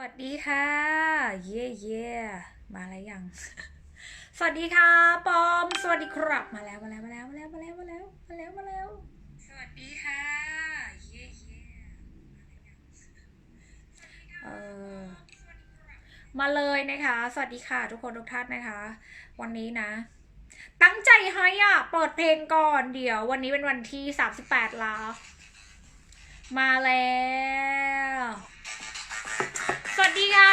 วัสดีค่ะ เย่เย่มาแล้วยัง สวัสดีค่ะ ปอม สวัสดีครับ มาแล้วมาแล้วมาแล้วมาแล้วมาแล้วมาแล้วมาแล้วมาแล้ว สวัสดีค่ะ เย่เย่เออมาเลยนะคะ สวัสดีค่ะ ทุกคนทุกท่านนะคะ วันนี้นะ ตั้งใจให้อะ เปิดเพลงก่อนเดี๋ยว วันนี้เป็นวันที่ 38แล้ว มาแล้ว สวัสดีค่ะ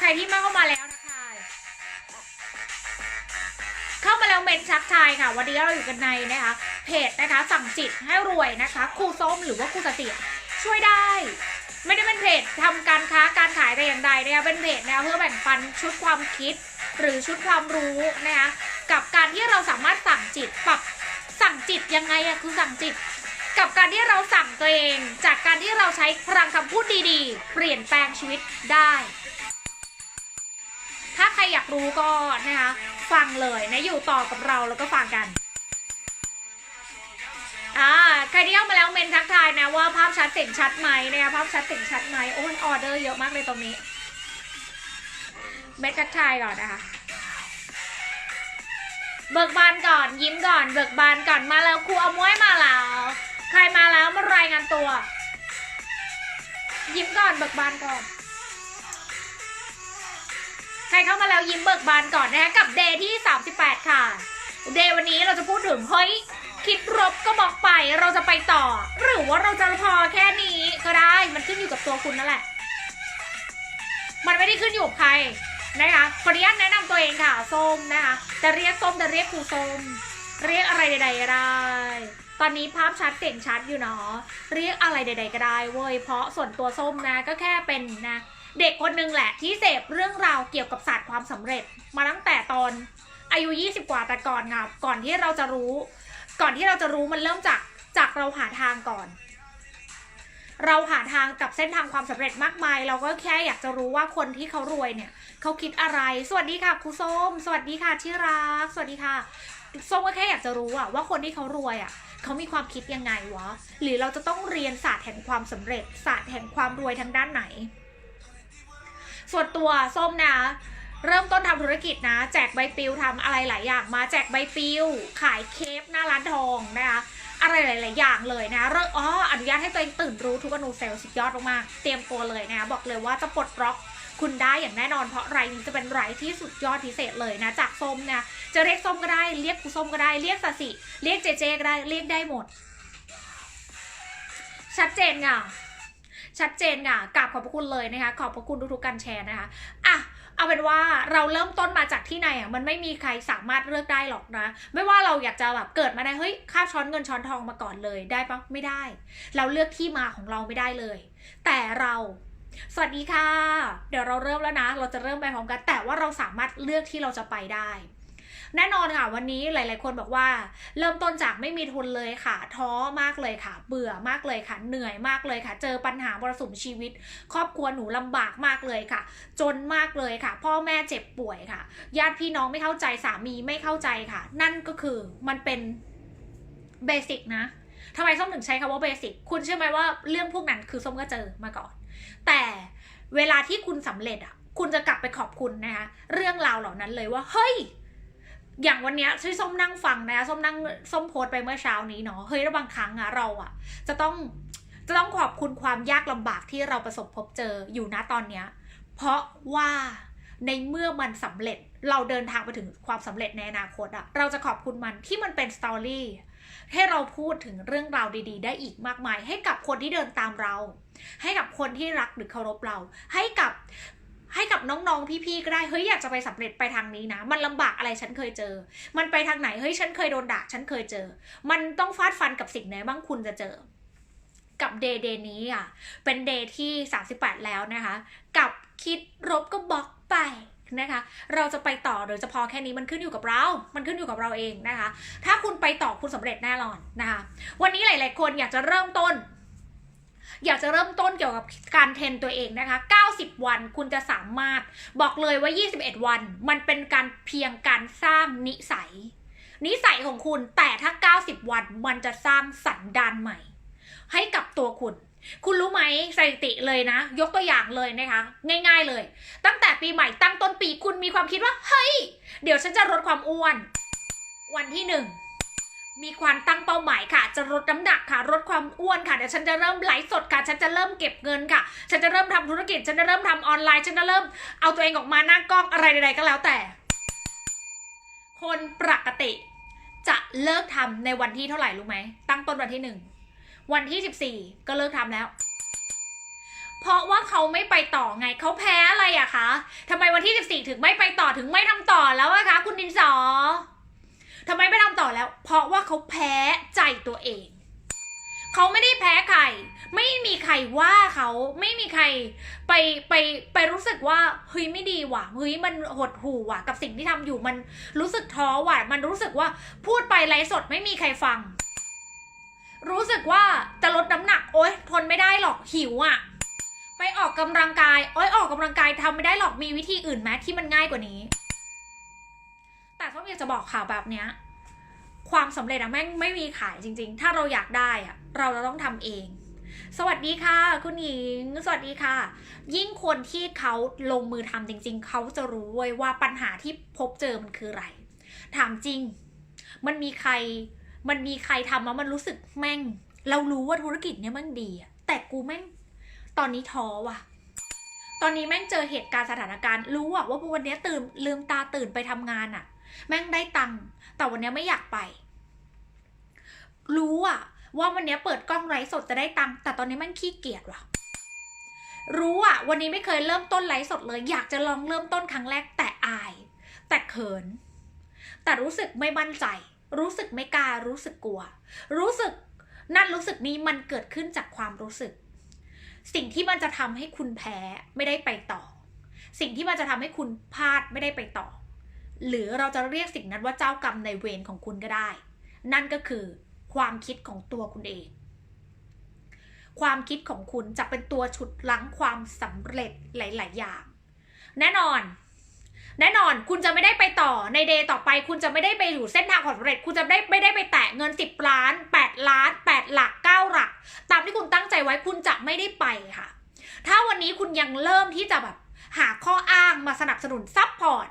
ใครที่มาเข้ามาแล้วทักทายเข้ามาแล้วเมนชักทายค่ะ วันนี้เราอยู่กันในนะคะ เพจนะคะสั่งจิตให้รวยนะคะครูส้มหรือว่าครูสเสียช่วยได้ ไม่ได้เป็นเพจทำการค้าการขายแต่อย่างใดนะคะเป็นเพจแนวเพื่อแบ่งปันชุดความคิด หรือชุดความรู้นะคะกับการที่เราสามารถสั่งจิตปรับสั่งจิตยังไงอะคือสั่งจิต กับการที่เราสั่งตัวเอง จากการที่เราใช้พลังคำพูดดีๆ เปลี่ยนแปลงชีวิตได้ ถ้าใครอยากรู้ก็นะคะฟังเลยนะอยู่ต่อกับเราแล้วก็ฟังกันอ่าใครที่เข้ามาแล้วเมนทักทายนะว่าภาพชัดเสียงชัดไหมนะคะภาพชัดเสียงชัดไหมโอ้ยออเดอร์เยอะมากเลยตรงนี้ เมนทักทายก่อนนะคะเบิกบานก่อนยิ้มก่อน เบิกบานก่อนมาแล้วครูเอาม้วยมาแล้ว ใครมาแล้วมารายงานตัว ยิ้มก่อนเบิกบานก่อน ใครเข้ามาแล้วยิ้มเบิกบานก่อนนะคะกับเดย์ที่ 38 ค่ะ เดย์วันนี้เราจะพูดถึงเฮ้ยคิดรบก็บอกไปเราจะไปต่อ หรือว่าเราจะพอแค่นี้ก็ได้มันขึ้นอยู่กับตัวคุณนั่นแหละ มันไม่ได้ขึ้นอยู่กับใครนะคะขออนุญาตแนะนำตัวเองค่ะส้มนะคะจะเรียกส้มจะเรียกครูส้มเรียกอะไรใดๆก็ได้ ตอนนี้ภาพชัดเสียงชัดอยู่เนาะเรียกอะไรใด ๆ ก็ได้เว้ยเพราะส่วนตัวส้มนะก็แค่เป็นนะเด็กคนหนึ่งแหละที่เสพเรื่องราวเกี่ยวกับศาสตร์ความสำเร็จ มาตั้งแต่ตอนอายุ 20 กว่าแต่ก่อนครับก่อนที่เราจะรู้ ก่อนที่เราจะรู้มันเริ่มจากจากเราหาทางก่อน เราหาทางกับเส้นทางความสำเร็จมากมาย เราก็แค่อยากจะรู้ว่าคนที่เขารวยเนี่ยเขาคิดอะไร สวัสดีค่ะครูส้ม สวัสดีค่ะที่รัก สวัสดีค่ะส้มก็แค่อยากจะรู้อะว่าคนที่เขารวยอะ เขามีความคิดยังไงวะ หรือเราจะต้องเรียนศาสตร์แห่งความสำเร็จ ศาสตร์แห่งความรวยทางด้านไหน ส่วนตัวส้มนะเริ่มต้นทำธุรกิจนะ แจกใบปลิวทำอะไรหลายอย่างมาแจกใบปลิว ขายเคปหน้าร้านทองนะคะอะไรหลาย ๆ อย่างเลยนะเริ่มอ๋ออนุญาตให้ตัวเองตื่นรู้ทุกอนูเซลล์สุดยอดมากๆเตรียมตัวเลยนะ บอกเลยว่าจะปลดล็อก คุณได้อย่างแน่นอนเพราะไรนี้จะเป็นไรที่สุดยอดพิเศษเลยนะ จากส้มนะจะเรียกส้มก็ได้เรียกครูส้มก็ได้เรียกสสิ เรียกเจเจก็ได้เรียกได้หมด ชัดเจนค่ะชัดเจนค่ะกราบขอบพระคุณเลยนะคะ ขอบพระคุณทุกๆการแชร์นะคะอะเอาเป็นว่าเราเริ่มต้นมาจากที่ไหนอะมันไม่มีใครสามารถเลือกได้หรอกนะ ไม่ว่าเราอยากจะแบบเกิดมาได้เฮ้ยคาช้อนเงินช้อนทองมาก่อนเลยได้ปะไม่ได้ เราเลือกที่มาของเราไม่ได้เลย แต่เรา สวัสดีค่ะ เดี๋ยวเราเริ่มแล้วนะ เราจะเริ่มไปพร้อมกัน แต่ว่าเราสามารถเลือกที่เราจะไปได้ แน่นอนค่ะ วันนี้หลาย ๆ คนบอกว่า เริ่มต้นจากไม่มีทุนเลยค่ะ ท้อมากเลยค่ะ เบื่อมากเลยค่ะ เหนื่อยมากเลยค่ะ เจอปัญหามรสุมชีวิต ครอบครัวหนูลำบากมากเลยค่ะ จนมากเลยค่ะ พ่อแม่เจ็บป่วยค่ะ ญาติพี่น้องไม่เข้าใจสามีไม่เข้าใจค่ะ นั่นก็คือมันเป็นเบสิกนะทำไมส้มถึงใช้คำว่าเบสิกคุณเชื่อไหมว่าเรื่องพวกนั้นคือส้มก็เจอมาก่อน แต่เวลาที่คุณสำเร็จอะ คุณจะกลับไปขอบคุณนะคะ เรื่องราวเหล่านั้นเลยว่า เฮ้ย อย่างวันนี้ยที่ส้มนั่งฟังนะคะส้มนั่งส้มโพสไปเมื่อเช้านี้เนาะ เฮ้ยแล้วบางครั้งอะเราอะจะต้องจะต้องขอบคุณความยากลำบากที่เราประสบพบเจออยู่นะตอนเนี้ย เพราะว่าในเมื่อมันสำเร็จเราเดินทางไปถึงความสำเร็จในอนาคตอะเราจะขอบคุณมันที่มันเป็นสตอรี่ให้เราพูดถึงเรื่องราวดี ๆ ได้อีกมากมาย ให้กับคนที่เดินตามเรา ให้กับคนที่รักหรือเคารพเรา ให้กับให้กับน้องๆ พี่ๆ ก็ได้ เฮ้ย อยากจะไปสำเร็จไปทางนี้นะ มันลำบากอะไรฉันเคยเจอ มันไปทางไหน เฮ้ย ฉันเคยโดนด่า ฉันเคยเจอ มันต้องฟาดฟันกับสิ่งไหนบ้างคุณจะเจอ กับเดย์เดย์นี้อะ เป็นเดย์ที่ 38 แล้วนะคะ กับคิดรบก็บล็อกไปนะคะ เราจะไปต่อหรือจะพอแค่นี้มันขึ้นอยู่กับเรา มันขึ้นอยู่กับเราเองนะคะ ถ้าคุณไปต่อคุณสำเร็จแน่นอนนะคะ วันนี้หลาย ๆ คนอยากจะเริ่มต้น อยากจะเริ่มต้นเกี่ยวกับการเทรนตัวเองนะคะ 90 วันคุณจะสามารถบอกเลยว่า 21 วัน มันเป็นการเพียงการสร้างนิสัย นิสัยของคุณแต่ถ้า 90 วันมันจะสร้างสันดานใหม่ ให้กับตัวคุณ คุณรู้ไหมสถิติเลยนะ ยกตัวอย่างเลยนะคะ ง่าย ๆเลย ตั้งแต่ปีใหม่ตั้งต้นปีคุณมีความคิดว่า เฮ้ย เดี๋ยวฉันจะลดความอ้วน วันที่หนึ่ง มีความตั้งเป้าหมายค่ะ จะลดน้ำหนักค่ะลดความอ้วนค่ะเดี๋ยวฉันจะเริ่มไลฟ์สดค่ะ ฉันจะเริ่มเก็บเงินค่ะ ฉันจะเริ่มทำธุรกิจ ฉันจะเริ่มทำออนไลน์ ฉันจะเริ่มเอาตัวเองออกมาหน้ากล้องอะไรใดๆก็แล้วแต่ คนปกติ จะเลิกทำในวันที่เท่าไหร่รู้ไหม ตั้งต้นวันที่หนึ่งวันที่สิบสี่ก็เลิกทำแล้ว เพราะว่าเขาไม่ไปต่อไงเขาแพ้อะไรอะคะทำไมวันที่สิบสี่ถึงไม่ไปต่อถึงไม่ทำต่อแล้วอะคะ คุณดินสอ ทำไมไม่ทำต่อแล้ว เพราะว่าเขาแพ้ใจตัวเอง เขาไม่ได้แพ้ใคร ไม่มีใครว่าเขา ไม่มีใครไปไปไปรู้สึกว่าเฮ้ยไม่ดีว่ะ เฮ้ยมันหดหู่ว่ะ กับสิ่งที่ทำอยู่มันรู้สึกท้อว่ะ มันรู้สึกว่าพูดไปไลฟ์สดไม่มีใครฟัง รู้สึกว่าจะลดน้ำหนัก โอ๊ยทนไม่ได้หรอกหิวอะไปออกกำลังกาย โอ๊ยออกกำลังกายทำไม่ได้หรอกมีวิธีอื่นไหมที่มันง่ายกว่านี้ แต่ส้มอยากจะบอกข่าวแบบเนี้ย ความสำเร็จอะแม่งไม่มีขายจริง ๆ ถ้าเราอยากได้อะเราจะต้องทำเอง สวัสดีค่ะ คุณหญิง สวัสดีค่ะ ยิ่งคนที่เขาลงมือทำจริง ๆ เขาจะรู้เว้ยว่าปัญหาที่พบเจอมันคืออะไร ถามจริง มันมีใคร มันมีใครทำแล้วมันรู้สึกแม่ง เรารู้ว่าธุรกิจเนี้ยมันดีอะแต่กูแม่ง ตอนนี้ท้อว่ะตอนนี้แม่งเจอเหตุการณ์สถานการณ์รู้อะว่าวันนี้ตื่นลืมตาตื่นไปทำงานอะ แม่งได้ตังค์แต่วันนี้ไม่อยากไป รู้อะว่าวันเนี้ยเปิดกล้องไลฟ์สดจะได้ตังค์แต่ตอนนี้แม่งขี้เกียจว่ะ รู้อะวันนี้ไม่เคยเริ่มต้นไลฟ์สดเลย อยากจะลองเริ่มต้นครั้งแรกแต่อาย แต่เขิน แต่รู้สึกไม่มั่นใจ รู้สึกไม่กล้ารู้สึกกลัว รู้สึกนั่นรู้สึกนี้มันเกิดขึ้นจากความรู้สึก สิ่งที่มันจะทำให้คุณแพ้ไม่ได้ไปต่อ สิ่งที่มันจะทำให้คุณพลาดไม่ได้ไปต่อ หรือเราจะเรียกสิ่งนั้นว่าเจ้ากรรมในเวรของคุณก็ได้ นั่นก็คือความคิดของตัวคุณเอง ความคิดของคุณจะเป็นตัวฉุดลั้งความสำเร็จหลาย ๆ อย่าง แน่นอน แน่นอนคุณจะไม่ได้ไปต่อในเดย์ต่อไป คุณจะไม่ได้ไปอยู่เส้นทางของสำเร็จ คุณจะไม่ได้ไม่ได้ไปแตะเงิน 10 ล้าน 8 ล้าน 8 หลัก 9 หลัก ตามที่คุณตั้งใจไว้คุณจะไม่ได้ไปค่ะ ถ้าวันนี้คุณยังเริ่มที่จะแบบหาข้ออ้างมาสนับสนุนซับพอร์ต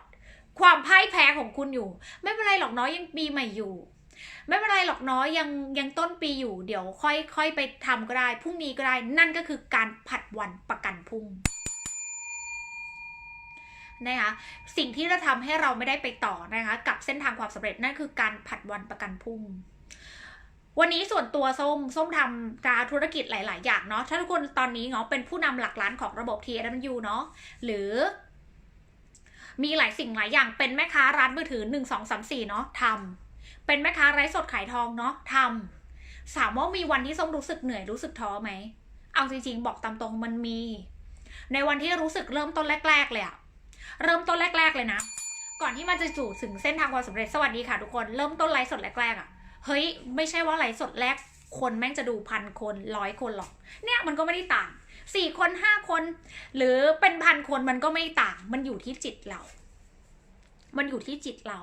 ความพ่ายแพ้ของคุณอยู่ ไม่เป็นไรหรอกน้อยยังปีใหม่อยู่ ไม่เป็นไรหรอกนาะยังยังต้นปีอยู่ เดี๋ยวค่อยค่อยไปทำก็ได้พรุ่งนี้ก็ได้นั่นก็คือการผัดวันประกันพรุ่งนะคะสิ่งที่จะทำให้เราไม่ได้ไปต่อนะคะกับเส้นทางความสำเร็จนั่นคือการผัดวันประกันพรุ่ง วันนี้ส่วนตัวส้มส้มทำการธุรกิจหลาย ๆ อย่างเนาะถ้าทุกคนตอนนี้เนาะเป็นผู้นำหลักล้านของระบบ TMU เนาะหรือ มีหลายสิ่งหลายอย่างเป็นแม่ค้าร้านมือถือหนึ่งสองสามสี่เนาะทำเป็นแม่ค้าไร้สดขายทองเนาะทำถามว่ามีวันที่ส้มรู้สึกเหนื่อยรู้สึกท้อไหม เอาจริงๆ บอกตามตรงมันมี ในวันที่รู้สึกเริ่มต้นแรก ๆ เลยอะเริ่มต้นแรก ๆ เลยนะ ก่อนที่มันจะสู่ถึงเส้นทางความสำเร็จสวัสดีค่ะทุกคนเริ่มต้นไลฟ์สดแรกๆอะเฮ้ยไม่ใช่ว่าไลฟ์สดแรกคนแม่งจะดูพันคนร้อยคนหรอก เนี่ยมันก็ไม่ได้ต่าง สี่คนห้าคน หรือเป็นพันคนมันก็ไม่ต่าง มันอยู่ที่จิตเรา มันอยู่ที่จิตเรา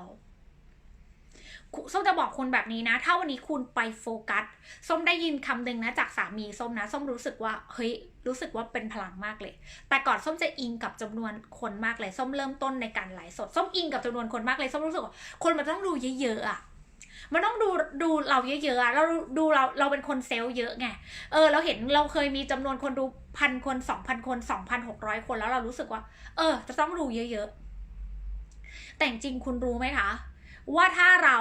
ส้มจะบอกคุณแบบนี้นะ ถ้าวันนี้คุณไปโฟกัส ส้มได้ยินคำหนึ่งนะจากสามีส้มนะ ส้มรู้สึกว่า เฮ้ย รู้สึกว่าเป็นพลังมากเลย แต่ก่อนส้มจะอิงกับจำนวนคนมากเลย ส้มเริ่มต้นในการไลฟ์สด ส้มอิงกับจำนวนคนมากเลย ส้มรู้สึกว่าคนมันต้องดูเยอะๆอะ มันต้องดูดูเราเยอะๆอะเราดูเราเราเป็นคนเซลล์เยอะไง เออ เราเห็นเราเคยมีจำนวนคนดู พันคนสองพันคนสองพันหกร้อยคนแล้วเรารู้สึกว่า เออ จะต้องดูเยอะๆ แต่จริงคุณรู้ไหมคะ ว่าถ้าเรา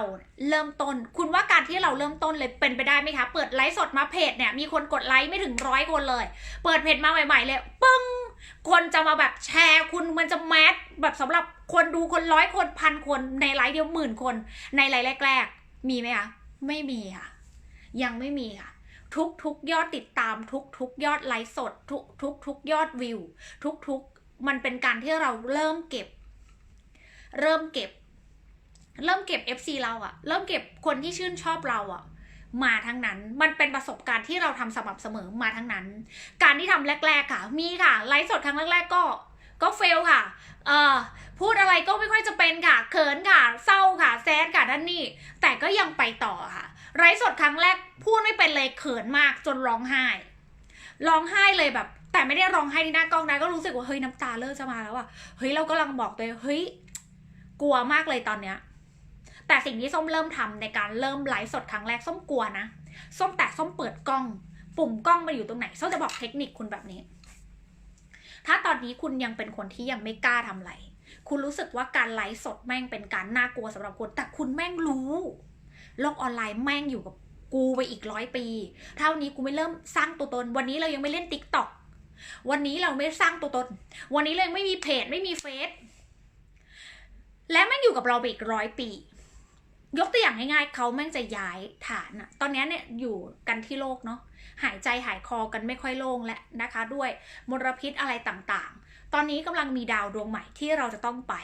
เริ่มต้น คุณว่าการที่เราเริ่มต้นเลยเป็นไปได้ไหมคะ เปิดไลฟ์สดมาเพจเนี่ย มีคนกดไลค์ไม่ถึงร้อยคนเลย เปิดเพจมาใหม่ๆเลยปึ้ง คนจะมาแบบแชร์ คุณมันจะแมสแบบสำหรับคนดูคนร้อยคนพันคนในไลฟ์เดียวหมื่นคนในไลฟ์แรก ๆ มีไหมคะไม่มีค่ะ ยังไม่มีค่ะ ทุกทุกยอดติดตาม ทุกทุกยอดไลฟ์สด ทุกทุกทุกยอดวิว ทุกทุกมันเป็นการที่เราเริ่มเก็บ เริ่มเก็บ เริ่มเก็บ FC เราอะเริ่มเก็บคนที่ชื่นชอบเราอะมาทั้งนั้น มันเป็นประสบการณ์ที่เราทำสม่ำเสมอมาทั้งนั้น การที่ทำแรก ๆ ค่ะ มีค่ะ ไลฟ์สดครั้งแรก ๆ ก็ ก็เฟลค่ะ เอ่อ พูดอะไรก็ไม่ค่อยจะเป็นค่ะ เขินค่ะ เศร้าค่ะ แซดค่ะด้านนี้แต่ก็ยังไปต่อค่ะ ไลฟ์สดครั้งแรกพูดไม่เป็นเลยเขินมากจนร้องไห้ ร้องไห้เลยแบบ แต่ไม่ได้ร้องไห้ที่หน้ากล้องนะก็รู้สึกว่าเฮ้ยน้ำตาเริ่มจะมาแล้วอะเฮ้ยเรากำลังบอกตัวเฮ้ยกลัวมากเลยตอนเนี้ย แต่สิ่งที่ส้มเริ่มทำในการเริ่มไลฟ์สดครั้งแรกส้มกลัวนะส้มแต่ส้มเปิดกล้อง ปุ่มกล้องมาอยู่ตรงไหนส้มจะบอกเทคนิคคุณแบบนี้ ถ้าตอนนี้คุณยังเป็นคนที่ยังไม่กล้าทำอะไร คุณรู้สึกว่าการไลฟ์สดแม่งเป็นการน่ากลัวสำหรับคุณแต่คุณแม่งรู้ โลกออนไลน์แม่งอยู่กับกูไปอีกร้อยปี เท่านี้กูไม่เริ่มสร้างตัวตน วันนี้เรายังไม่เล่นติ๊กต็อกวันนี้เราไม่สร้างตัวตน วันนี้เรายังไม่มีเพจไม่มีเฟซ และแม่งอยู่กับเราไปอีกร้อยปี ยกตัวอย่างง่ายๆเขาแม่งจะย้ายฐานอะตอนนี้เนี่ยอยู่กันที่โลกเนาะ หายใจหายคอกันไม่ค่อยโล่งแล้วนะคะ ด้วยมลพิษอะไรต่างๆ ตอนนี้กำลังมีดาวดวงใหม่ที่เราจะต้องไป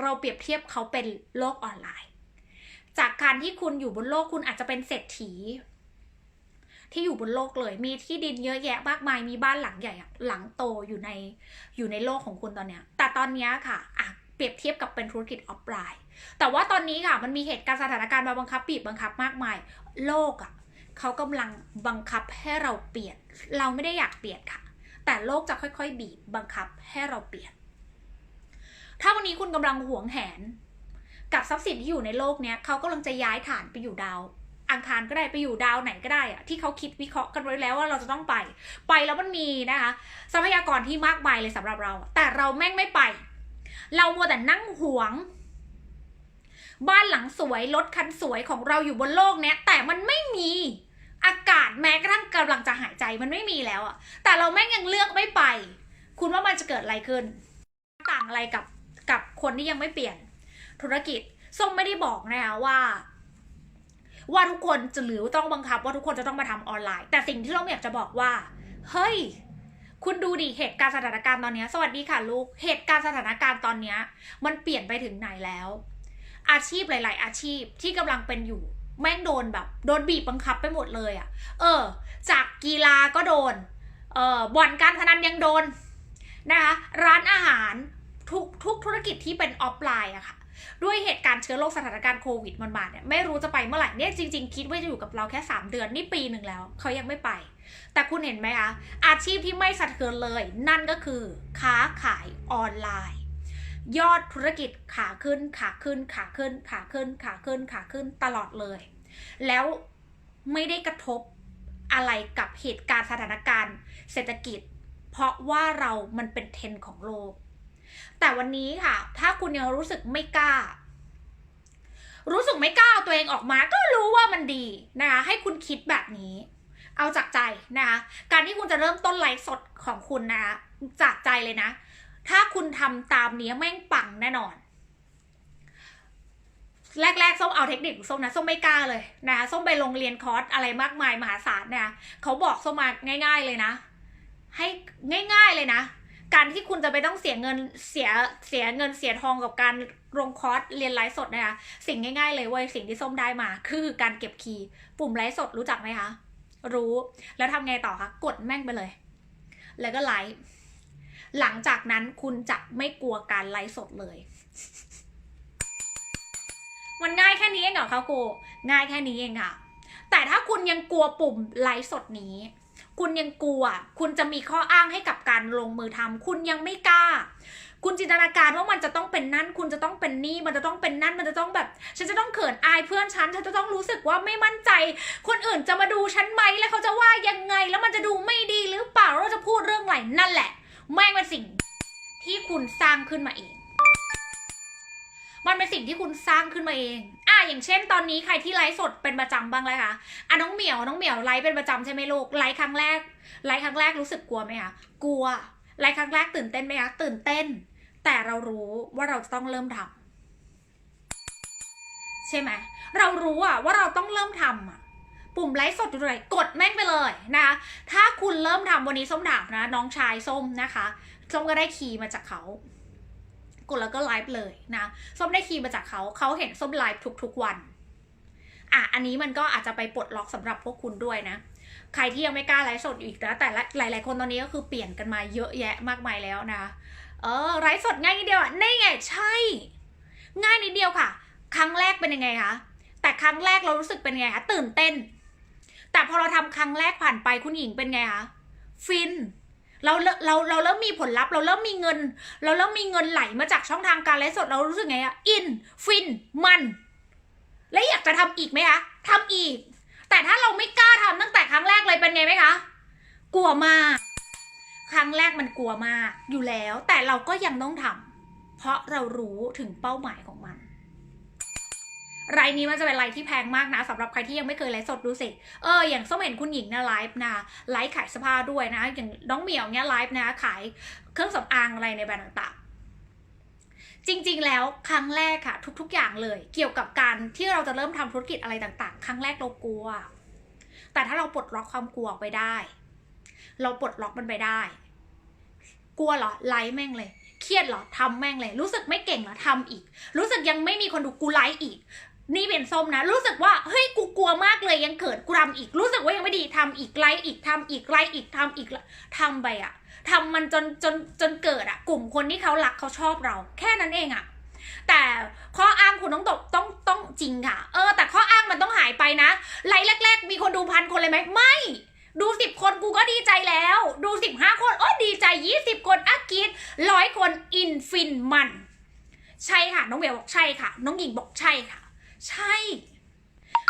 เราเปรียบเทียบเขาเป็นโลกออนไลน์ จากการที่คุณอยู่บนโลกคุณอาจจะเป็นเศรษฐี ที่อยู่บนโลกเลย มีที่ดินเยอะแยะมากมายมีบ้านหลังใหญ่หลังโตอยู่ในอยู่ในโลกของคุณตอนเนี้ย แต่ตอนเนี้ยค่ะอะเปรียบเทียบกับเป็นธุรกิจออฟไลน์ แต่ว่าตอนนี้ค่ะ มันมีเหตุการณ์สถานการณ์มาบังคับบีบบังคับมากมาย โลกอะเขากำลังบังคับให้เราเปลี่ยน เราไม่ได้อยากเปลี่ยนค่ะ แต่โลกจะค่อยๆ บีบบังคับให้เราเปลี่ยน ถ้าวันนี้คุณกำลังหวงแหน กับทรัพย์สินที่อยู่ในโลกเนี้ยเขากำลังจะย้ายฐานไปอยู่ดาว อังคารก็ได้ไปอยู่ดาวไหนก็ได้อะที่เขาคิดวิเคราะห์กันไว้แล้วว่าเราจะต้องไป ไปแล้วมันมีนะคะ ทรัพยากรที่มากมายเลยสำหรับเรา แต่เราแม่งไม่ไป เรามัวแต่นั่งหวง บ้านหลังสวยรถคันสวยของเราอยู่บนโลกเนี้ยแต่มันไม่มีอากาศแม้กระทั่งกำลังจะหายใจมันไม่มีแล้วอะแต่เราแม่งยังเลือกไม่ไป คุณว่ามันจะเกิดอะไรขึ้น ต่างอะไรกับกับคนที่ยังไม่เปลี่ยน ธุรกิจส้มไม่ได้บอกนะคะว่า ว่าทุกคนจะหรือต้องบังคับ ว่าทุกคนจะต้องมาทำออนไลน์ แต่สิ่งที่เราอยากจะบอกว่า เฮ้ย คุณดูดิเหตุการณ์สถานการณ์ตอนนี้ สวัสดีค่ะลูกเหตุการณ์สถานการณ์ตอนนี้มันเปลี่ยนไปถึงไหนแล้ว อาชีพหลาย ๆ อาชีพที่กำลังเป็นอยู่แม่งโดนแบบโดนบีบบังคับไปหมดเลยอะ่ะ เออ จากกีฬาก็โดน เออบ่อนการพนันยังโดนนะคะ ร้านอาหารทุกทุกธุรกิจที่เป็นออฟไลน์อะค่ะ ด้วยเหตุการณ์เชื้อโรคสถานการณ์โควิดมันมาเนี่ยไม่รู้จะไปเมื่อไหร่เนี่ยจริง ๆ คิดว่าจะอยู่กับเราแค่ 3 เดือนนี่ปีหนึ่งแล้วเขายังไม่ไป แต่คุณเห็นไหมคะอาชีพที่ไม่สะเทือนเลย นั่นก็คือค้าขายออนไลน์ ยอดธุรกิจขาขึ้นขาขึ้นขาขึ้นขาขึ้นขาขึ้นขาขึ้นตลอดเลย แล้วไม่ได้กระทบอะไรกับเหตุการณ์สถานการณ์ เศรษฐกิจ เพราะว่าเรามันเป็นเทรนของโลก แต่วันนี้ค่ะ ถ้าคุณยังรู้สึกไม่กล้า รู้สึกไม่กล้าเอาตัวเองออกมา ก็รู้ว่ามันดีนะคะ ให้คุณคิดแบบนี้ เอาจากใจนะคะ การที่คุณจะเริ่มต้นไลฟ์สดของคุณนะคะจากใจเลยนะ ถ้าคุณทำตามนี้แม่งปังแน่นอนแรกๆส้มเอาเทคนิคของส้มนะส้มไม่กล้าเลยนะคะส้มไปโรงเรียนคอร์สอะไรมากมายมหาศาลเนี่ยเขาบอกส้มมาง่าย ๆเลยนะ ให้ง่าย ๆเลยนะ การที่คุณจะไปต้องเสียเงินเสียเสียเงินเสียทองกับการลงคอร์สเรียนไลฟ์สดนะคะ สิ่งง่ายๆเลยเว้ยสิ่งที่ส้มได้มา คือการเก็บคีย์ปุ่มไลฟ์สดรู้จักไหมคะ รู้แล้วทำไงต่อคะ กดแม่งไปเลย แล้วก็ไลฟ์หลังจากนั้นคุณจะไม่กลัวการไลฟ์สดเลย มันง่ายแค่นี้เองเหรอคะครูง่ายแค่นี้เองค่ะ แต่ถ้าคุณยังกลัวปุ่มไลฟ์สดนี้ คุณยังกลัว คุณจะมีข้ออ้างให้กับการลงมือทำคุณยังไม่กล้า คุณจินตนาการว่ามันจะต้องเป็นนั่น คุณจะต้องเป็นนี่ มันจะต้องเป็นนั่น มันจะต้องแบบ ฉันจะต้องเขินอายเพื่อนฉัน ฉันจะต้องรู้สึกว่าไม่มั่นใจ คนอื่นจะมาดูฉันไหม แล้วเขาจะว่ายังไง แล้วมันจะดูไม่ดีหรือเปล่า เราจะพูดเรื่องอะไรนั่นแหละ แม่งเป็นสิ่งที่คุณสร้างขึ้นมาเอง มันเป็นสิ่งที่คุณสร้างขึ้นมาเอง อย่างเช่นตอนนี้ใครที่ไลฟ์สดเป็นประจำบ้างเลยคะอะน้องเหมียวน้องเหมียวไลฟ์เป็นประจำใช่ไหมลูกไลฟ์ครั้งแรกไลฟ์ครั้งแรกรู้สึกกลัวไหมคะกลัวไลฟ์ครั้งแรกตื่นเต้นไหมคะตื่นเต้น แต่เรารู้ว่าเราจะต้องเริ่มทำใช่ไหมเรารู้อะว่าเราต้องเริ่มทำอะปุ่มไลฟ์สดอยู่ตรงไหนกดแม่งไปเลยนะคะถ้าคุณเริ่มทำวันนี้ส้มถามนะ น้องชายส้มนะคะส้มก็ได้คีย์มาจากเขา กดแล้วก็ไลฟ์เลยนะส้มได้คีย์มาจากเขาเขาเห็นส้มไลฟ์ทุกๆวันอะอันนี้มันก็อาจจะไปปลดล็อกสำหรับพวกคุณด้วยนะ ใครที่ยังไม่กล้าไลฟ์สดอยู่อีกนะแต่ละหลาย ๆ คนตอนนี้ก็คือเปลี่ยนกันมาเยอะแยะมากมายแล้วนะ เออไลฟ์สดง่ายนิดเดียวอะนี่ไงใช่ ง่ายนิดเดียวค่ะ ครั้งแรกเป็นยังไงคะแต่ครั้งแรกเรารู้สึกเป็นไงคะตื่นเต้น แต่พอเราทำครั้งแรกผ่านไปคุณหญิงเป็นไงคะฟิน เราเราเราเริ่มมีผลลัพธ์เราเริ่มมีเงิน เราเริ่มมีเงินไหลมาจากช่องทางการไลฟ์สดเรารู้สึกไงอะอินฟินมัน และอยากจะทำอีกไหมคะทำอีก แต่ถ้าเราไม่กล้าทำตั้งแต่ครั้งแรกเลยเป็นไงไหมคะกลัวมากครั้งแรกมันกลัวมากอยู่แล้ว แต่เราก็ยังต้องทำเพราะเรารู้ถึงเป้าหมายของมัน รายนี้มันจะเป็นรายที่แพงมากนะสำหรับใครที่ยังไม่เคยไลฟ์สดดูสิ เอออย่างส้มเห็นคุณหญิงนะไลฟ์นะไลฟ์ขายเสื้อผ้าด้วยนะ อย่างน้องเหมียวเนี้ยไลฟ์นะขายเครื่องสำอางอะไรในแบรนด์ต่างจริงๆ แล้วครั้งแรกค่ะ ทุกๆ อย่างเลย เกี่ยวกับการที่เราจะเริ่มทำธุรกิจอะไรต่างๆ ครั้งแรกเรากลัว แต่ถ้าเราปลดล็อกความกลัวไปได้ เราปลดล็อกมันไปได้ กลัวเหรอไลฟ์แม่งเลย เครียดเหรอทำแม่งเลย รู้สึกไม่เก่งเหรอทำอีก รู้สึกยังไม่มีคนดูกูไลฟ์อีก นี่เป็นส้มนะ รู้สึกว่าเฮ้ยกูกลัวมากเลยยังเกิดกูทำอีกรู้สึกว่ายังไม่ดีทำอีกไลฟ์อีกทำอีกไลฟ์อีกทำอีกทำไปอะทำมันจนจนจนเกิดอะกลุ่มคนที่เขารักเขาชอบเรา แค่นั้นเองอะแต่ข้ออ้างคุณต้องตกต้องต้องจริงค่ะ เออ แต่ข้ออ้างมันต้องหายไปนะไลฟ์แรก ๆ มีคนดูพันคนเลยไหมไม่ ดูสิบคนกูก็ดีใจแล้ว ดูสิบห้าคนโอ้ดีใจยี่สิบคนอักกีดร้อยคนอินฟินมัน ใช่ค่ะน้องเบลบอกใช่ค่ะ น้องหญิงบอกใช่ค่ะ ใช่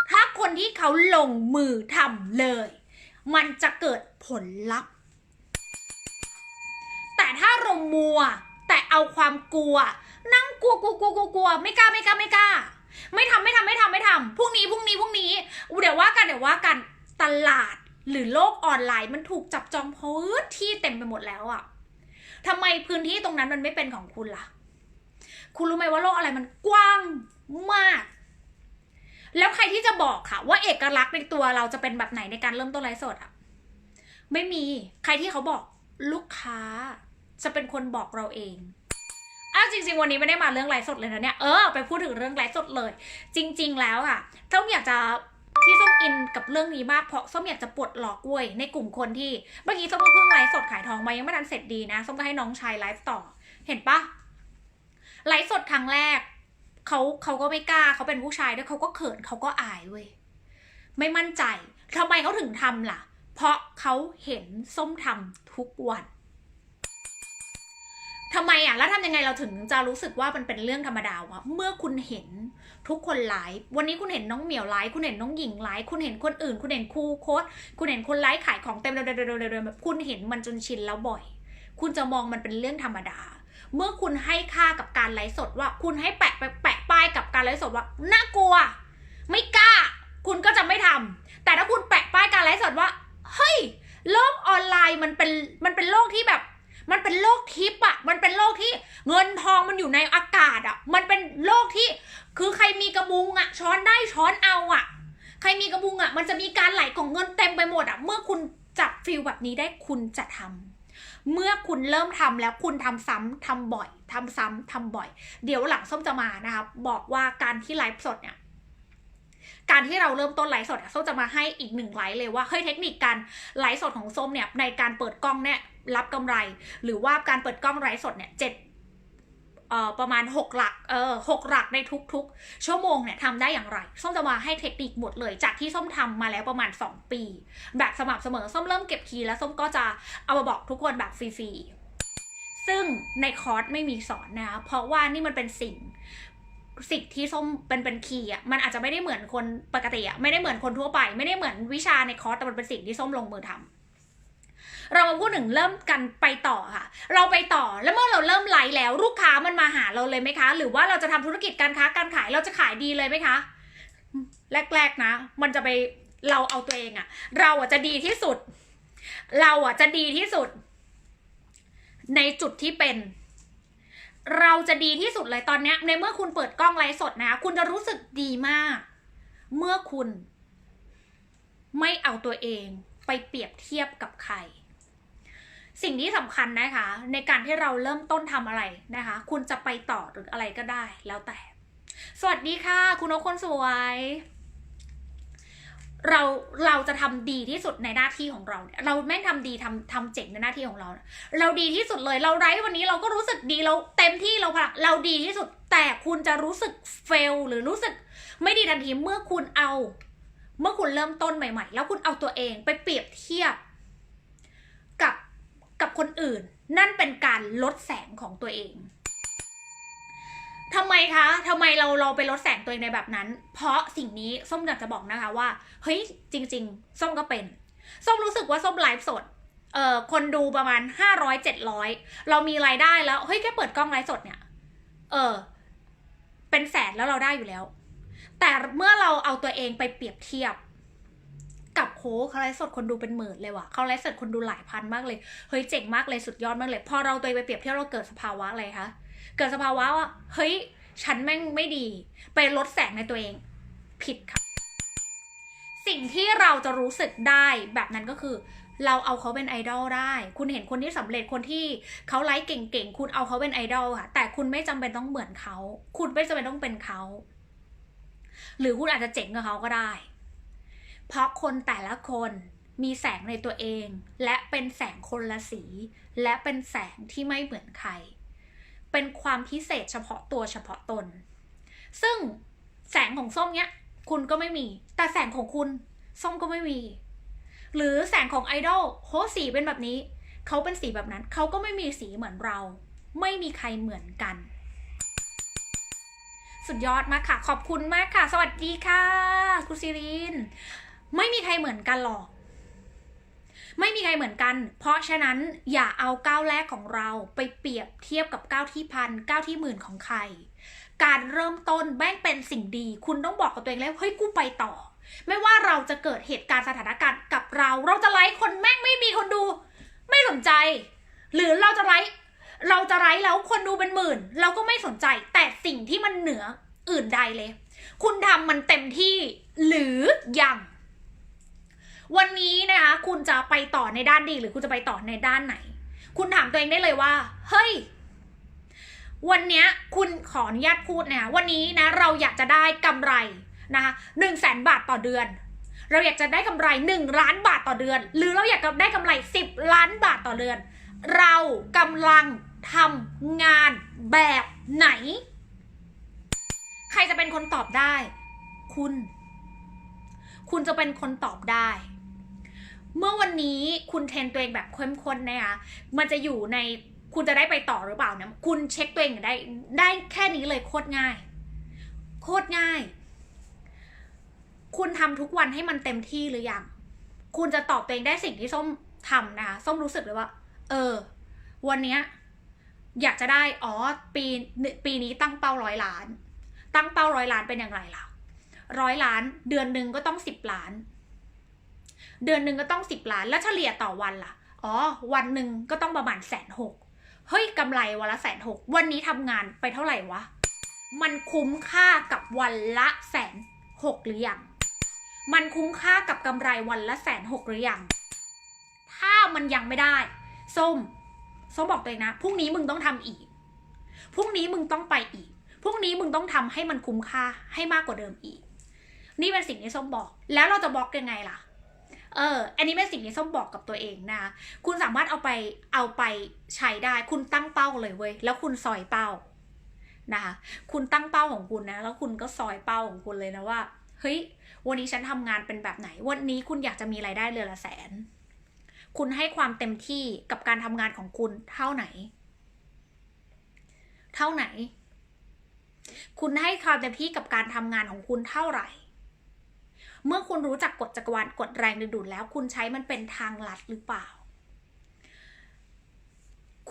ถ้าคนที่เขาลงมือทำเลย มันจะเกิดผลลัพธ์ แต่ถ้าเรามัว แต่เอาความกลัว นั่งกลัวกลัวกลัวกลัวกลัวไม่กล้าไม่กล้าไม่กล้า ไม่ทำไม่ทำไม่ทำไม่ทำพรุ่งนี้พรุ่งนี้พรุ่งนี้เดี๋ยวว่ากันเดี๋ยวว่ากันตลาดหรือโลกออนไลน์มันถูกจับจองพื้นที่เต็มไปหมดแล้วอะทำไมพื้นที่ตรงนั้นมันไม่เป็นของคุณล่ะ คุณรู้ไหมว่าโลกอะไรมันกว้างมาก แล้วใครที่จะบอกค่ะ ว่าเอกลักษณ์ในตัวเราจะเป็นแบบไหนในการเริ่มต้นไลฟ์สดอะไม่มีใครที่เขาบอกลูกค้าจะเป็นคนบอกเราเองอ้าวจริง ๆ วันนี้ไม่ได้มาเรื่องไลฟ์สดเลยนะเนี่ย เออไปพูดถึงเรื่องไลฟ์สดเลย จริง ๆ แล้วค่ะส้มอยากจะที่ส้มอินกับเรื่องนี้มากเพราะส้มอยากจะปลดล็อกเว้ยในกลุ่มคนที่เมื่อกี้ส้มเพิ่งไลฟ์สดขายทองมายังไม่ทันเสร็จดีนะส้มก็ให้น้องชายไลฟ์ต่อ เห็นปะไลฟ์สดครั้งแรก เขาเขาก็ไม่กล้าเขาเป็นผู้ชายด้วยเขาก็เขินเขาก็อายเว้ยไม่มั่นใจทำไมเขาถึงทำล่ะ เพราะเขาเห็นส้มทำทุกวันทำไมอะแล้วทำยังไงเราถึงจะรู้สึกว่ามันเป็นเรื่องธรรมดาวะเมื่อคุณเห็นทุกคนไลฟ์วันนี้คุณเห็นน้องเหมียวไลฟ์คุณเห็นน้องหญิงไลฟ์คุณเห็นคนอื่น คุณเห็นครูโค้ดคุณเห็นคนไลฟ์ขายของเต็มเร็วๆๆๆๆคุณเห็นมันจนชินแล้วบ่อย คุณจะมองมันเป็นเรื่องธรรมดา เมื่อคุณให้ค่ากับการไลฟ์สดว่า คุณให้แปะไปแปะป้ายกับการไลฟ์สดว่าน่ากลัว ไม่กล้า คุณก็จะไม่ทำแต่ถ้าคุณแปะป้ายการไลฟ์สดว่าเฮ้ยโลกออนไลน์มันเป็นมันเป็นโลกที่แบบ มันเป็นโลกทิพย์อะมันเป็นโลกที่เงินทองมันอยู่ในอากาศอะมันเป็นโลกที่คือใครมีกระบุงอะช้อนได้ช้อนเอาอะใครมีกระบุงอะมันจะมีการไหลของเงินเต็มไปหมดอะเมื่อคุณจับฟิลแบบนี้ได้คุณจะทำ เมื่อคุณเริ่มทำแล้วคุณทำซ้ำทำบ่อยทำซ้ำทำบ่อย เดี๋ยวหลังส้มจะมานะคะบอกว่าการที่ไลฟ์สดเนี่ยการที่เราเริ่มต้นไลฟ์สดส้มจะมาให้อีกหนึ่งไลฟ์เลยว่าเฮ้ยเทคนิคการไลฟ์สดของส้มเนี่ยในการเปิดกล้องเนี่ยรับกำไร หรือว่าการเปิดกล้องไลฟ์สดเนี่ยเจ็ด ออประมาณหกหลักเออหกหลักในทุกๆ ชั่วโมงเนี่ยทำได้อย่างไร ส้มจะมาให้เทคนิคหมดเลย จากที่ส้มทำมาแล้วประมาณ 2 ปี แบบสม่ำเสมอส้มเริ่มเก็บคีย์แล้วส้มก็จะเอามาบอกทุกคนแบบฟรีๆ ซึ่งในคอร์สไม่มีสอนนะ เพราะว่านี่มันเป็นสิ่งสิ่งที่ส้มเป็นเป็นคีย์อะมันอาจจะไม่ได้เหมือนคนปกติอะไม่ได้เหมือนคนทั่วไป ไม่ได้เหมือนวิชาในคอร์สแต่มันเป็นสิ่งที่ส้มลงมือทำ เรามาพูดถึงเริ่มกันไปต่อค่ะ เราไปต่อแล้วเมื่อเราเริ่มไลฟ์แล้วลูกค้ามันมาหาเราเลยไหมคะ หรือว่าเราจะทำธุรกิจการค้าการขายเราจะขายดีเลยไหมคะ แรก ๆนะ มันจะไปเราเอาตัวเองอะเราอะจะดีที่สุด เราอะจะดีที่สุด ในจุดที่เป็นเราจะดีที่สุดเลยตอนนี้ในเมื่อคุณเปิดกล้องไลฟ์สดนะคุณจะรู้สึกดีมาก เมื่อคุณ ไม่เอาตัวเองไปเปรียบเทียบกับใคร สิ่งที่สำคัญนะคะ ในการที่เราเริ่มต้นทำอะไรนะคะ คุณจะไปต่อหรืออะไรก็ได้แล้วแต่ สวัสดีค่ะ คุณนกคนสวย เราเราจะทำดีที่สุดในหน้าที่ของเรา เราแม่งทำดีทำทำเจ๋งในหน้าที่ของเรา เราดีที่สุดเลยเราไร้วันนี้เราก็รู้สึกดีเราเต็มที่เราพลังเราดีที่สุด แต่คุณจะรู้สึกเฟลหรือรู้สึก ไม่ดีทันทีเมื่อคุณเอา เมื่อคุณเริ่มต้นใหม่ ๆ แล้วคุณเอาตัวเองไปเปรียบเทียบกับับคนอื่น นั่นเป็นการลดแสงของตัวเองทำไมคะทำไมเราเราไปลดแสงตัวเองในแบบนั้น เพราะสิ่งนี้ส้มอยากจะบอกนะคะว่า เฮ้ย จริง ๆ ส้มก็เป็น ส้มรู้สึกว่าส้มไลฟ์สด เอ่อ คนดูประมาณห้าร้อยเจ็ดร้อยเรามีรายได้แล้ว เฮ้ย แค่เปิดกล้องไลฟ์สดเนี่ย เออ เป็นแสนแล้วเราได้อยู่แล้ว แต่เมื่อเราเอาตัวเองไปเปรียบเทียบ กับโหเขาไลฟ์สดคนดูเป็นหมื่นเลยว่ะเขาไลฟ์สดคนดูหลายพันมากเลยเฮ้ยเจ๋งมากเลยสุดยอดมากเลย พอเราตัวเองไปเปรียบเทียบเราเกิดสภาวะอะไรคะเกิดสภาวะว่าเฮ้ยฉันแม่งไม่ดี ไปลดแสงในตัวเอง ผิดค่ะ สิ่งที่เราจะรู้สึกได้แบบนั้นก็คือ เราเอาเขาเป็นไอดอลได้ คุณเห็นคนที่สำเร็จคนที่เขาไลฟ์เก่งๆ คุณเอาเขาเป็นไอดอลค่ะ แต่คุณไม่จำเป็นต้องเหมือนเขา คุณไม่จำเป็นต้องเป็นเขา หรือคุณอาจจะเจ๋งกับเขาก็ได้ เพราะคนแต่ละคนมีแสงในตัวเอง และเป็นแสงคนละสี และเป็นแสงที่ไม่เหมือนใคร เป็นความพิเศษเฉพาะตัวเฉพาะตน ซึ่งแสงของส้มเนี้ย คุณก็ไม่มี แต่แสงของคุณ ส้มก็ไม่มี หรือแสงของไอดอลโหสีเป็นแบบนี้ เขาเป็นสีแบบนั้น เขาก็ไม่มีสีเหมือนเรา ไม่มีใครเหมือนกัน สุดยอดมากค่ะ ขอบคุณมากค่ะ สวัสดีค่ะคุณซิริน ไม่มีใครเหมือนกันหรอก ไม่มีใครเหมือนกัน เพราะฉะนั้นอย่าเอาก้าวแรกของเราไปเปรียบเทียบกับก้าวที่พันก้าวที่หมื่นของใคร การเริ่มต้นแม่งเป็นสิ่งดี คุณต้องบอกกับตัวเองแล้วเฮ้ยกูไปต่อ ไม่ว่าเราจะเกิดเหตุการณ์สถานการณ์กับเรา เราจะไลฟ์คนแม่งไม่มีคนดู ไม่สนใจ หรือเราจะไลฟ์เราจะไลฟ์แล้วคนดูเป็นหมื่น เราก็ไม่สนใจ แต่สิ่งที่มันเหนืออื่นใดเลย คุณทำมันเต็มที่หรือยัง วันนี้นะคะคุณจะไปต่อในด้านดีหรือคุณจะไปต่อในด้านไหน คุณถามตัวเองได้เลยว่า เฮ้ย วันนี้คุณขออนุญาตพูดนะวันนี้นะเราอยากจะได้กำไรนะคะหนึ่งแสนบาทต่อเดือน เราอยากจะได้กำไรหนึ่งล้านบาทต่อเดือน หรือเราอยากจะได้กำไรสิบล้านบาทต่อเดือน เรากำลังทำงานแบบไหน ใครจะเป็นคนตอบได้ คุณ คุณจะเป็นคนตอบได้ เมื่อวันนี้คุณเทรนตัวเองแบบเข้มข้นนะคะมันจะอยู่ในคุณจะได้ไปต่อหรือเปล่านะคุณเช็คตัวเองได้ได้แค่นี้เลยโคตรง่าย โคตรง่าย คุณทำทุกวันให้มันเต็มที่หรือยังคุณจะตอบตัวเองได้สิ่งที่ส้มทำนะคะส้มรู้สึกเลยว่า เออ วันเนี้ยอยากจะได้อ๋อปีปีนี้ตั้งเป้าร้อยล้าน ตั้งเป้าร้อยล้านเป็นอย่างไรล่ะร้อยล้านเดือนหนึ่งก็ต้องสิบล้าน เดือนหนึ่งก็ต้องสิบล้าน แล้วเฉลี่ยต่อวันล่ะ อ๋อ วันหนึ่งก็ต้องประมาณแสนหกเฮ้ยกำไรวันละแสนหกวันนี้ทำงานไปเท่าไหร่วะ มันคุ้มค่ากับวันละแสนหกหรือยัง มันคุ้มค่ากับกำไรวันละแสนหกหรือยัง ถ้ามันยังไม่ได้ ส้ม ส้มบอกตัวเองนะ พรุ่งนี้มึงต้องทำอีก พรุ่งนี้มึงต้องไปอีก พรุ่งนี้มึงต้องทำให้มันคุ้มค่าให้มากกว่าเดิมอีก นี่เป็นสิ่งที่ส้มบอก แล้วเราจะบล็อกยังไงล่ะ เออ อันนี้เป็นสิ่งที่ส้มบอกกับตัวเองนะ คุณสามารถเอาไปเอาไปใช้ได้ คุณตั้งเป้าเลยเว้ย แล้วคุณซอยเป้านะคะคุณตั้งเป้าของคุณนะ แล้วคุณก็ซอยเป้าของคุณเลยนะว่า เฮ้ย วันนี้ฉันทำงานเป็นแบบไหน วันนี้คุณอยากจะมีรายได้เดือนละแสน คุณให้ความเต็มที่กับการทำงานของคุณเท่าไหน เท่าไหน คุณให้ความเต็มที่กับการทำงานของคุณเท่าไหร่ เมื่อคุณรู้จักกฎจักรวาลกฎแรงดึงดูดแล้ว คุณใช้มันเป็นทางลัดหรือเปล่า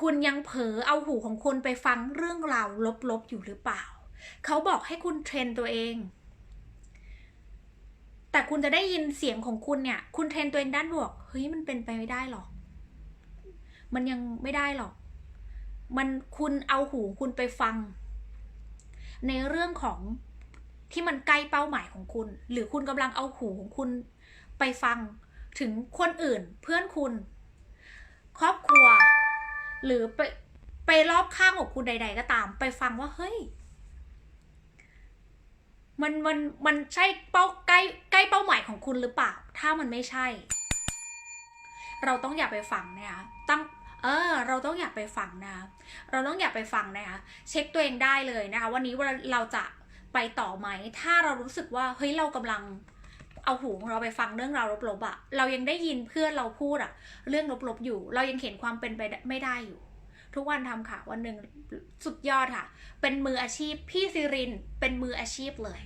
คุณยังเผลอเอาหูของคุณไปฟังเรื่องราวลบๆอยู่หรือเปล่า เขาบอกให้คุณเทรนตัวเอง แต่คุณจะได้ยินเสียงของคุณเนี่ย คุณเทรนตัวเองด้านบวก เฮ้ยมันเป็นไปไม่ได้หรอก มันยังไม่ได้หรอก มันคุณเอาหูคุณไปฟัง ในเรื่องของ ที่มันใกล้เป้าหมายของคุณ หรือคุณกำลังเอาหูของคุณไปฟังถึงคนอื่นเพื่อนคุณ ครอบครัว หรือไปไปรอบข้างของคุณใด ๆ ก็ตาม ไปฟังว่าเฮ้ยมันมันมันใช่เป้าใกล้ใกล้เป้าหมายของคุณหรือเปล่า ถ้ามันไม่ใช่ เราต้องอย่าไปฟังนะคะตั้งเออเราต้องอย่าไปฟังนะคะเราต้องอย่าไปฟังนะคะเช็คตัวเองได้เลยนะคะ วันนี้เราจะ ไปต่อไหม ถ้าเรารู้สึกว่าเฮ้ยเรากำลังเอาหูของเราไปฟังเรื่องราวลบๆอะเรายังได้ยินเพื่อนเราพูดอะเรื่องลบๆอยู่ เรายังเห็นความเป็นไปไม่ได้อยู่ ทุกวันทำค่ะ วันหนึ่งสุดยอดค่ะ เป็นมืออาชีพพี่ซิรินเป็นมืออาชีพเลย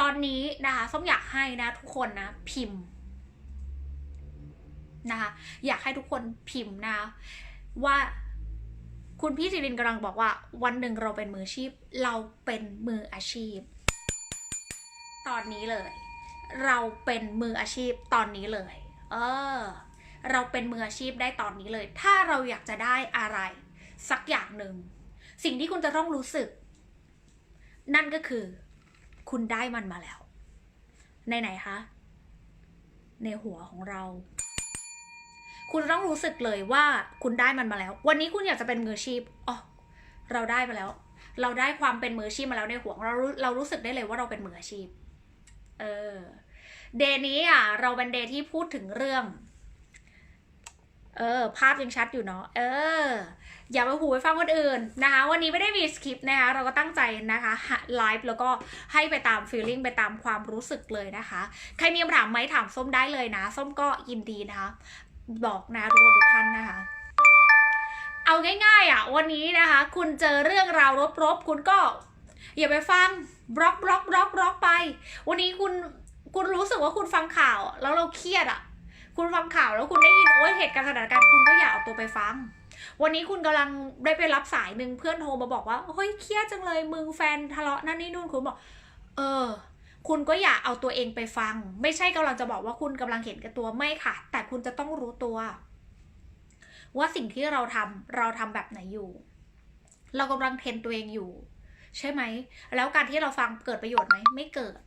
ตอนนี้นะคะส้มอยากให้นะทุกคนนะพิมพ์นะคะอยากให้ทุกคนพิมพ์นะว่า คุณพี่ซิรินกำลังบอกว่า วันหนึ่งเราเป็นมืออาชีพ เราเป็นมืออาชีพ ตอนนี้เลย เราเป็นมืออาชีพตอนนี้เลย เออ เราเป็นมืออาชีพได้ตอนนี้เลย ถ้าเราอยากจะได้อะไร สักอย่างหนึ่ง สิ่งที่คุณจะต้องรู้สึก นั่นก็คือ คุณได้มันมาแล้ว ในไหนคะ ในหัวของเรา คุณต้องรู้สึกเลยว่าคุณได้มันมาแล้ว วันนี้คุณอยากจะเป็นมืออาชีพอ๋อเราได้มาแล้ว เราได้ความเป็นมืออาชีพมาแล้วในหัวเราเรารู้สึกได้เลยว่าเราเป็นมืออาชีพ เออเดย์นี้อะ เราเป็นเดย์ที่พูดถึงเรื่อง เออ ภาพยังชัดอยู่เนาะเออ อย่าไปหูไปฟังคนอื่นนะคะ วันนี้ไม่ได้มีสคริปต์นะคะ เราก็ตั้งใจนะคะไลฟ์แล้วก็ให้ไปตามฟีลลิ่งไปตามความรู้สึกเลยนะคะ ใครมีคำถามไหมถามส้มได้เลยนะ ส้มก็ยินดีนะคะ บอกนะทุกคนทุกท่านนะคะ เอาง่ายๆอะวันนี้นะคะ คุณเจอเรื่องราวรบๆคุณก็อย่าไปฟังบล็อกบล็อกบล็อกบล็อกไป วันนี้คุณคุณรู้สึกว่าคุณฟังข่าวแล้วเราเครียดอะ คุณฟังข่าวแล้วคุณได้ยินโอ้ยเหตุการณ์สถานการณ์คุณก็อย่าเอาตัวไปฟัง วันนี้คุณกำลังได้ไปรับสายหนึ่งเพื่อนโทรมาบอกว่าเฮ้ยเครียดจังเลยมึงแฟนทะเลาะนั่นนี่นู่นคุณบอก เออ คุณก็อย่าเอาตัวเองไปฟัง ไม่ใช่กำลังจะบอกว่าคุณกำลังเห็นกับตัวไม่ค่ะ แต่คุณจะต้องรู้ตัว ว่าสิ่งที่เราทำเราทำแบบไหนอยู่ เรากำลังเทรนตัวเองอยู่ ใช่ไหม แล้วการที่เราฟังเกิดประโยชน์ไหมไม่เกิด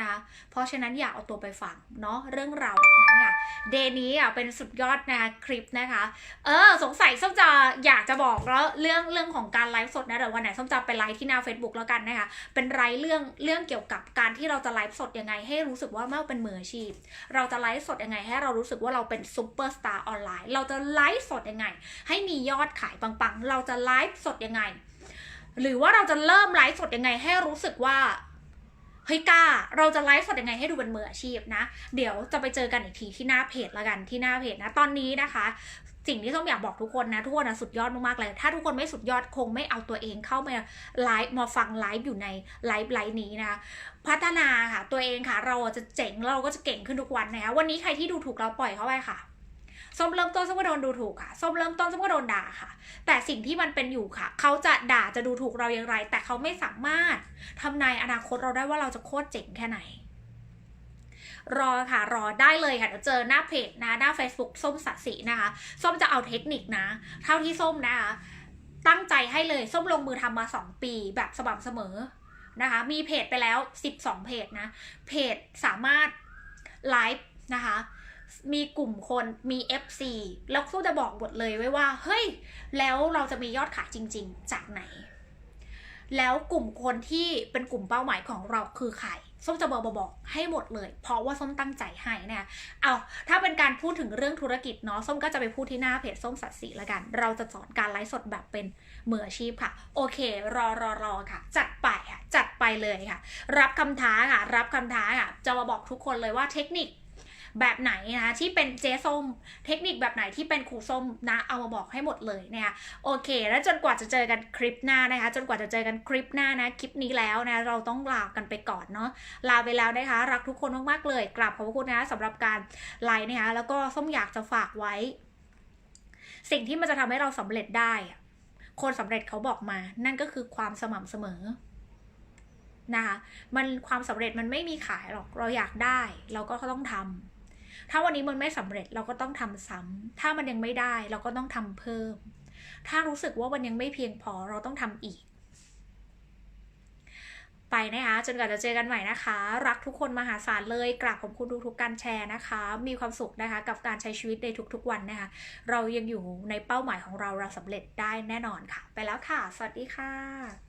นะเพราะฉะนั้นอย่าเอาตัวไปฟังเนาะเรื่องราวแบบนั้นค่ะเดย์นี้อะเป็นสุดยอดนะคลิปนะคะ เออ สงสัยส้มจะอยากจะบอกแล้วเรื่องเรื่องของการไลฟ์สดนะเดี๋ยววันไหนส้มจะไปไลฟ์ที่หน้า Facebook แล้วกันนะคะ เป็นไลฟ์เรื่องเรื่องเกี่ยวกับการที่เราจะไลฟ์สดยังไง ให้รู้สึกว่าเราเป็นมืออาชีพ เราจะไลฟ์สดยังไง ให้เรารู้สึกว่าเราเป็นซูเปอร์สตาร์ออนไลน์เราจะไลฟ์สดยังไง ให้มียอดขายปังๆ เราจะไลฟ์สดยังไง หรือว่าเราจะเริ่มไลฟ์สดยังไง ให้รู้สึกว่า เฮ้ยกล้า เราจะไลฟ์สดยังไงให้ดูเป็นมืออาชีพนะ เดี๋ยวจะไปเจอกันอีกทีที่หน้าเพจละกันที่หน้าเพจนะ ตอนนี้นะคะ สิ่งที่ส้มอยากบอกทุกคนนะทุกคนนะสุดยอดมากๆเลย ถ้าทุกคนไม่สุดยอดคงไม่เอาตัวเองเข้ามาไลฟ์มาฟังไลฟ์อยู่ในไลฟ์ไลฟ์นี้นะพัฒนาค่ะตัวเองค่ะ เราจะเจ๋งแล้วเราก็จะเก่งขึ้นทุกวันนะคะวันนี้ใครที่ดูถูกเราปล่อยเข้าไปค่ะ ส้มเริ่มต้นส้มก็โดนดูถูกค่ะส้มเริ่มต้นส้มก็โดนด่าค่ะ แต่สิ่งที่มันเป็นอยู่ค่ะ เขาจะด่าจะดูถูกเราอย่างไร แต่เขาไม่สามารถทำนายอนาคตเราได้ว่าเราจะโคตรเจ๋งแค่ไหน รอค่ะรอได้เลยค่ะเดี๋ยวเจอหน้าเพจนะหน้า Facebook ส้มสัสีนะคะ ส้มจะเอาเทคนิคนะ เท่าที่ส้มนะคะตั้งใจให้เลยส้มลงมือทำมา 2 ปีแบบสม่ำเสมอนะคะ มีเพจไปแล้ว 12 เพจนะ เพจสามารถไลฟ์นะคะ มีกลุ่มคนมี FC แล้วก็จะบอกหมดเลยไว้ว่า เฮ้ย แล้วเราจะมียอดขายจริง ๆ จากไหน แล้วกลุ่มคนที่เป็นกลุ่มเป้าหมายของเราคือใครส้มจะบอกบอกให้หมดเลย เพราะว่าส้มตั้งใจให้นะเอาถ้าเป็นการพูดถึงเรื่องธุรกิจเนาะส้มก็จะไปพูดที่หน้าเพจส้มสัตสีละกัน เราจะสอนการไลฟ์สดแบบเป็นมืออาชีพค่ะ โอเค รอรอรอค่ะ จัดไปค่ะ จัดไปเลยค่ะ รับคำท้าค่ะ รับคำท้าค่ะ จะมาบอกทุกคนเลยว่าเทคนิค แบบไหนนะคะที่เป็นเจ๊ส้ม เทคนิคแบบไหนที่เป็นครูส้มนะเอามาบอกให้หมดเลยนะคะโอเค แล้วจนกว่าจะเจอกันคลิปหน้านะคะ จนกว่าจะเจอกันคลิปหน้านะคลิปนี้แล้วนะเราต้องลากันไปก่อนเนาะลาไปแล้วนะคะ รักทุกคนมากๆเลยกราบขอบพระคุณนะสำหรับการไลน์นะคะแล้วก็ส้มอยากจะฝากไว้ สิ่งที่มันจะทำให้เราสำเร็จได้คนสำเร็จเขาบอกมา นั่นก็คือความสม่ำเสมอนะคะมันความสำเร็จมันไม่มีขายหรอกเราอยากได้ เราก็ต้องทำ ถ้าวันนี้มันไม่สำเร็จเราก็ต้องทำซ้ำถ้ามันยังไม่ได้เราก็ต้องทำเพิ่ม ถ้ารู้สึกว่ามันยังไม่เพียงพอเราต้องทำอีก ไปนะคะ จนกว่าจะเจอกันใหม่นะคะ รักทุกคนมหาศาลเลยกราบขอบคุณทุกๆการแชร์นะคะ มีความสุขนะคะกับการใช้ชีวิตในทุกๆวันนะคะ เรายังอยู่ในเป้าหมายของเราเราสำเร็จได้แน่นอนค่ะ ไปแล้วค่ะ สวัสดีค่ะ